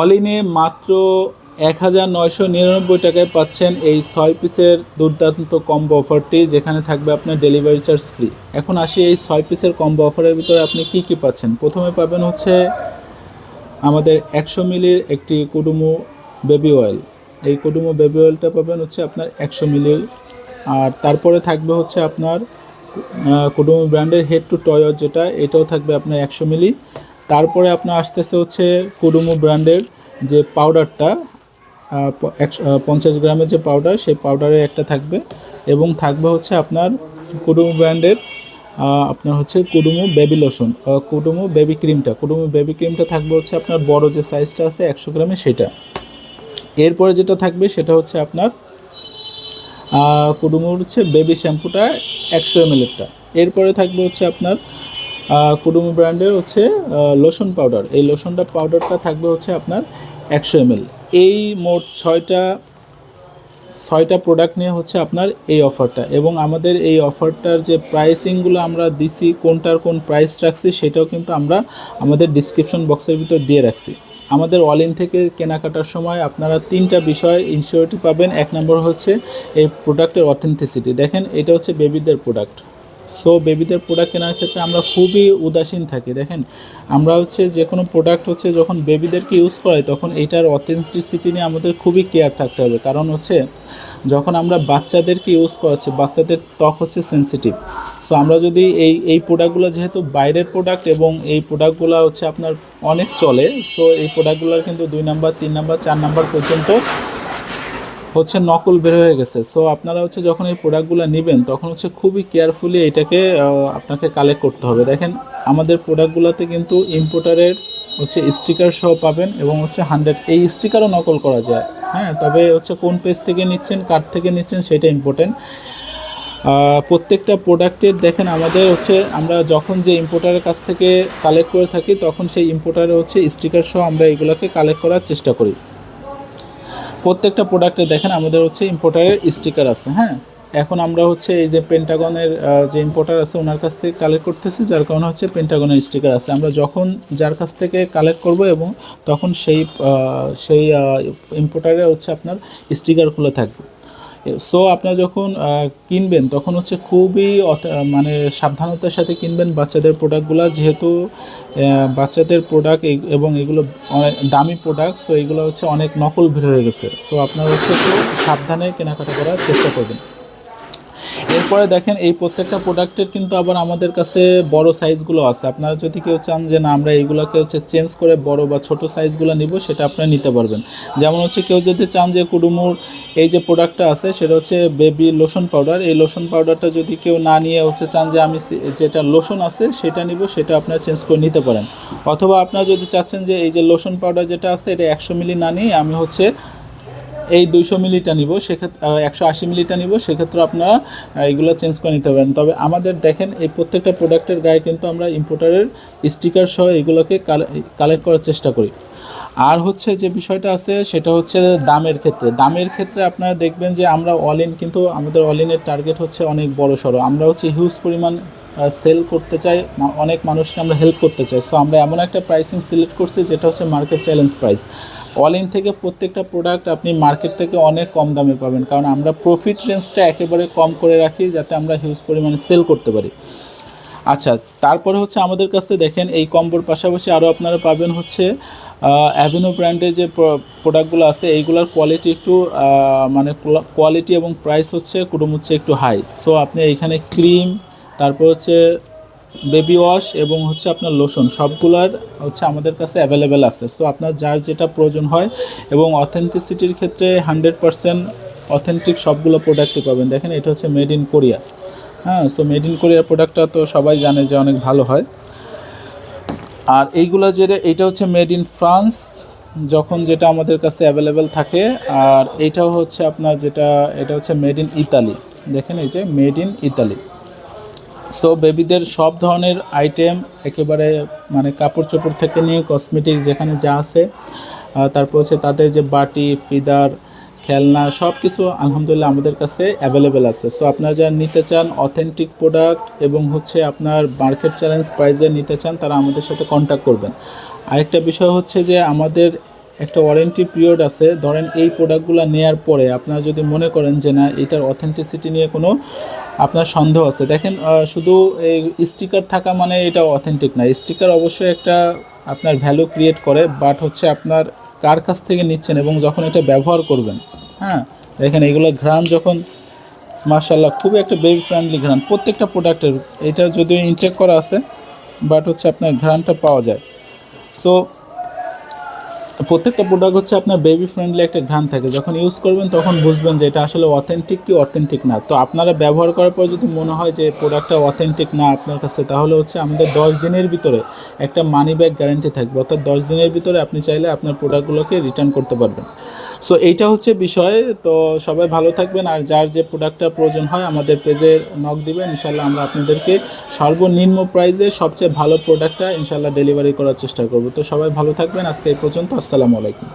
অলিনে মাত্র এক হাজার নয়শো নিরানব্বই টাকায় পাচ্ছেন এই ছয় পিসের দুর্দান্ত কম্বো অফারটি যেখানে থাকবে আপনার ডেলিভারি চার্জ ফ্রি এখন আসি এই ছয় পিসের কম্বো অফারের ভিতরে আপনি কি কি পাচ্ছেন? প্রথমে পাবেন হচ্ছে আমাদের একশো মিলির একটি কুডুমু বেবি অয়েল এই কুডুমু বেবি অয়েলটা পাবেন হচ্ছে আপনার একশো মিলি। আর তারপরে থাকবে হচ্ছে আপনার কুডুমু ব্র্যান্ডের হেড টু টয় যেটা, এটাও থাকবে আপনার একশো মিলি। তারপরে আপনার আসতেছে হচ্ছে কুডুমু ব্র্যান্ডের যে পাউডারটা পঞ্চাশ গ্রামের যে পাউডার, সেই পাউডারের একটা থাকবে এবং থাকবে হচ্ছে আপনার কুডুমু ব্র্যান্ডের আপনার হচ্ছে কুডুমু বেবি লোশন কুডুমু বেবি ক্রিমটা। কুডুমু বেবি ক্রিমটা থাকবে হচ্ছে আপনার বড় যে সাইজটা আছে একশো গ্রামে সেটা। এরপরে যেটা থাকবে সেটা হচ্ছে আপনার কুডুমুর হচ্ছে বেবি শ্যাম্পুটা একশো এমএলেরটা এরপরে থাকবে হচ্ছে আপনার কুডুমু ব্র্যান্ডের হচ্ছে লোশন পাউডার এই লোশনটা পাউডারটা থাকবে হচ্ছে আপনার একশো এমএল। এই মোট ছয়টা ছয়টা প্রোডাক্ট নিয়ে হচ্ছে আপনার এই অফারটা এবং আমাদের এই অফারটার যে প্রাইসিংগুলো আমরা দিছি, কোনটার কোন প্রাইস রাখছি, সেটাও কিন্তু আমরা আমাদের ডিসক্রিপশন বক্সের ভিতর দিয়ে রাখছি। আমাদের অল ইন থেকে কেনাকাটার সময় আপনারা তিনটা বিষয় ইনসিওরিটি পাবেন। এক নম্বর হচ্ছে এই প্রোডাক্টের অথেন্টিসিটি দেখেন, এটা হচ্ছে বেবিদের প্রোডাক্ট সো বেবিদের প্রোডাক্ট কেনার ক্ষেত্রে আমরা খুবই উদাসীন থাকি। দেখেন, আমরা হচ্ছে যে কোনো প্রোডাক্ট হচ্ছে যখন বেবিদেরকে ইউজ করাই, তখন এটার অথেন্টিসিটি নিয়ে আমাদের খুবই কেয়ার থাকতে হবে। কারণ হচ্ছে, যখন আমরা বাচ্চাদেরকে ইউজ করাচ্ছি, বাচ্চাদের ত্বক হচ্ছে সেন্সিটিভ সো আমরা যদি এই এই প্রোডাক্টগুলো যেহেতু বাইরের প্রোডাক্ট এবং এই প্রোডাক্টগুলো হচ্ছে আপনার অনেক চলে সো এই প্রোডাক্টগুলোর কিন্তু দুই নাম্বার তিন নাম্বার চার নাম্বার পর্যন্ত হচ্ছে নকল বের হয়ে গেছে। সো আপনারা হচ্ছে যখন এই প্রোডাক্টগুলো নেবেন, তখন হচ্ছে খুবই কেয়ারফুলি এটাকে আপনাকে কালেক্ট করতে হবে। দেখেন, আমাদের প্রোডাক্টগুলোতে কিন্তু ইম্পোর্টারের হচ্ছে স্টিকার সহ পাবেন এবং হচ্ছে হান্ড্রেড এই স্টিকারও নকল করা যায়। হ্যাঁ তবে হচ্ছে কোন পেজ থেকে নিচ্ছেন, কার থেকে নিচ্ছেন, সেটা ইম্পর্টেন্ট প্রত্যেকটা প্রোডাক্টের দেখেন, আমাদের হচ্ছে আমরা যখন যে ইম্পোর্টারের কাছ থেকে কালেক্ট করে থাকি, তখন সেই ইম্পোর্টারে হচ্ছে স্টিকার সহ আমরা এগুলোকে কালেক্ট করার চেষ্টা করি। প্রত্যেকটা প্রোডাক্টে দেখেন, আমাদের হচ্ছে ইম্পোর্টারের স্টিকার আছে হ্যাঁ? এখন আমরা হচ্ছে এই যে পেন্টাগনের যে ইম্পোর্টার আছে, ওনার কাছ থেকে কালেক্ট করতেছি, যার কারণে হচ্ছে পেন্টাগনের স্টিকার আছে। আমরা যখন যার কাছ থেকে কালেক্ট করব এবং তখন সেই সেই ইম্পোর্টারে হচ্ছে আপনার স্টিকার খুলে থাকবে। সো আপনারা যখন কিনবেন, তখন হচ্ছে খুবই মানে সাবধানতার সাথে কিনবেন বাচ্চাদের প্রোডাক্টগুলো। যেহেতু বাচ্চাদের প্রোডাক্ট এবং এগুলো অনেক দামি প্রোডাক্ট সো এগুলো হচ্ছে অনেক নকল ভিড় হয়ে গেছে। সো আপনারা হচ্ছে সাবধানে কেনাকাটা করার চেষ্টা করবেন। এরপরে দেখেন এই প্রত্যেকটা প্রোডাক্টের কিন্তু আবার আমাদের কাছে বড় সাইজগুলো আছে। আপনারা যদি কেউ চান যে না, আমরা এইগুলোকে হচ্ছে চেঞ্জ করে বড় বা ছোট সাইজগুলো নিব, সেটা আপনারা নিতে পারবেন। যেমন হচ্ছে কেউ যদি চান যে কুডুমুর এই যে প্রোডাক্টটা আছে, সেটা হচ্ছে বেবি লোশন পাউডার এই লোশন পাউডারটা যদি কেউ না নিয়ে হচ্ছে চান যে আমি যেটা লোশন আছে, সেটা নিব, সেটা আপনারা চেঞ্জ করে নিতে পারেন। অথবা আপনারা যদি চাচ্ছেন যে এই যে লোশন পাউডার যেটা আছে, এটা একশো মিলি না নিয়ে আমি হচ্ছে এই দুইশো মিলিটা নিব, সেক্ষেত্রে একশো আশি মিলিটা নিব, সেক্ষেত্রে আপনারা এগুলো চেঞ্জ করে নিতে পারেন তবে আমাদের দেখেন, এই প্রত্যেকটা প্রোডাক্টের গায়ে কিন্তু আমরা ইম্পোর্টারের স্টিকার সহ এগুলোকে কালেক্ট করার চেষ্টা করি। আর হচ্ছে যে বিষয়টা আছে, সেটা হচ্ছে দামের ক্ষেত্রে। দামের ক্ষেত্রে আপনারা দেখবেন যে আমরা অল ইন কিন্তু আমাদের অল ইনের টার্গেট হচ্ছে অনেক বড় সড়ো। আমরা হচ্ছে হিউজ পরিমাণ সেল করতে চাই অনেক মানুষকে আমরা হেল্প করতে চাই। সো আমরা এমন একটা প্রাইসিং সিলেক্ট করছি, যেটা হচ্ছে market challenge price all in থেকে প্রত্যেকটা প্রোডাক্ট আপনি মার্কেট থেকে অনেক কম দামে পাবেন। কারণ আমরা প্রফিট রেঞ্জটা একেবারে কম করে রাখি, যাতে আমরা হিউজ পরিমাণে সেল করতে পারি। আচ্ছা তারপরে হচ্ছে আমাদের কাছে দেখেন, এই কম্বোর পাশাপাশি আরও আপনারা পাবেন হচ্ছে অ্যাভিনো ব্র্যান্ডের যে প্রোডাক্টগুলো আছে, এইগুলোর কোয়ালিটি একটু মানে কোয়ালিটি এবং প্রাইস হচ্ছে কুটুম হচ্ছে একটু হাই সো আপনি এইখানে ক্রিম তারপর হচ্ছে বেবি ওয়াশ এবং হচ্ছে আপনার লোশন সবগুলার হচ্ছে আমাদের কাছে অ্যাভেলেবেল আছে। সো আপনার যার যেটা প্রয়োজন হয় এবং অথেন্টিসিটির ক্ষেত্রে হান্ড্রেড পারসেন্ট অথেন্টিক সবগুলো প্রোডাক্টই পাবেন। দেখেন, এটা হচ্ছে মেড ইন কোরিয়া হ্যাঁ সো মেড ইন কোরিয়ার প্রোডাক্টটা তো সবাই জানে যে অনেক ভালো হয়। আর এইগুলো যেটা এইটা হচ্ছে মেড ইন ফ্রান্স যখন যেটা আমাদের কাছে অ্যাভেলেবেল থাকে। আর এইটাও হচ্ছে আপনার যেটা, এটা হচ্ছে মেড ইন ইতালি দেখেন, এই যে মেড ইন ইতালি সো বেবিদের সব ধরনের আইটেম একেবারে মানে কাপড় চোপড় থেকে নিয়ে কসমেটিক যেখানে যা আছে তারপর হচ্ছে তাদের যে বাটি ফিদার খেলনা সব কিছু আলহামদুলিল্লাহ আমাদের কাছে অ্যাভেলেবেল আছে। সো আপনারা যারা নিতে চান অথেন্টিক প্রোডাক্ট এবং হচ্ছে আপনার মার্কেট চ্যালেঞ্জ প্রাইজে নিতে চান, তারা আমাদের সাথে কন্ট্যাক্ট করবেন। আরেকটা বিষয় হচ্ছে যে আমাদের একটা ওয়ারেন্টি পিরিয়ড আছে। ধরেন এই প্রোডাক্টগুলো নেয়ার পরে আপনারা যদি মনে করেন যে না, এটার অথেন্টিসিটি নিয়ে কোনো আপনার সন্দেহ আছে। দেখেন শুধু এই স্টিকার থাকা মানে এটা অথেন্টিক না। স্টিকার অবশ্যই একটা আপনার ভ্যালু ক্রিয়েট করে বাট হচ্ছে আপনার কার কাছ থেকে নিচ্ছেন এবং যখন এটা ব্যবহার করবেন হ্যাঁ? দেখেন, এগুলো ঘ্রাণ যখন মার্শাল্লাহ খুবই একটা বেবি ফ্রেন্ডলি ঘ্রাণ। প্রত্যেকটা প্রোডাক্টের এটা যদিও ইনটেক করা আছে বাট হচ্ছে আপনার ঘ্রাণটা পাওয়া যায়। সো প্রত্যেকটা প্রোডাক্ট হচ্ছে আপনার বেবি ফ্রেন্ডলি একটা ঘ্রাণ থাকে। যখন ইউজ করবেন তখন বুঝবেন যে এটা আসলে অথেন্টিক কি অথেন্টিক না। তো আপনারা ব্যবহার করার পর যদি মনে হয় যে প্রোডাক্টটা অথেন্টিক না আপনার কাছে, তাহলে হচ্ছে আমাদের দশ দিনের ভিতরে একটা মানি ব্যাক গ্যারান্টি থাকবে। অর্থাৎ দশ দিনের ভিতরে আপনি চাইলে আপনার প্রোডাক্টগুলোকে রিটার্ন করতে পারবেন। সো এইটা হচ্ছে বিষয়। তো সবাই ভালো থাকবেন আর যার যে প্রোডাক্টটা প্রয়োজন হয় আমাদের পেজে নক দিবেন। ইনশাল্লাহ আমরা আপনাদেরকে সর্বনিম্ন প্রাইসে সবচেয়ে ভালো প্রোডাক্টটা ইনশাল্লাহ ডেলিভারি করার চেষ্টা করব। তো সবাই ভালো থাকবেন। আজকে এই পর্যন্ত। আসসালামু আলাইকুম।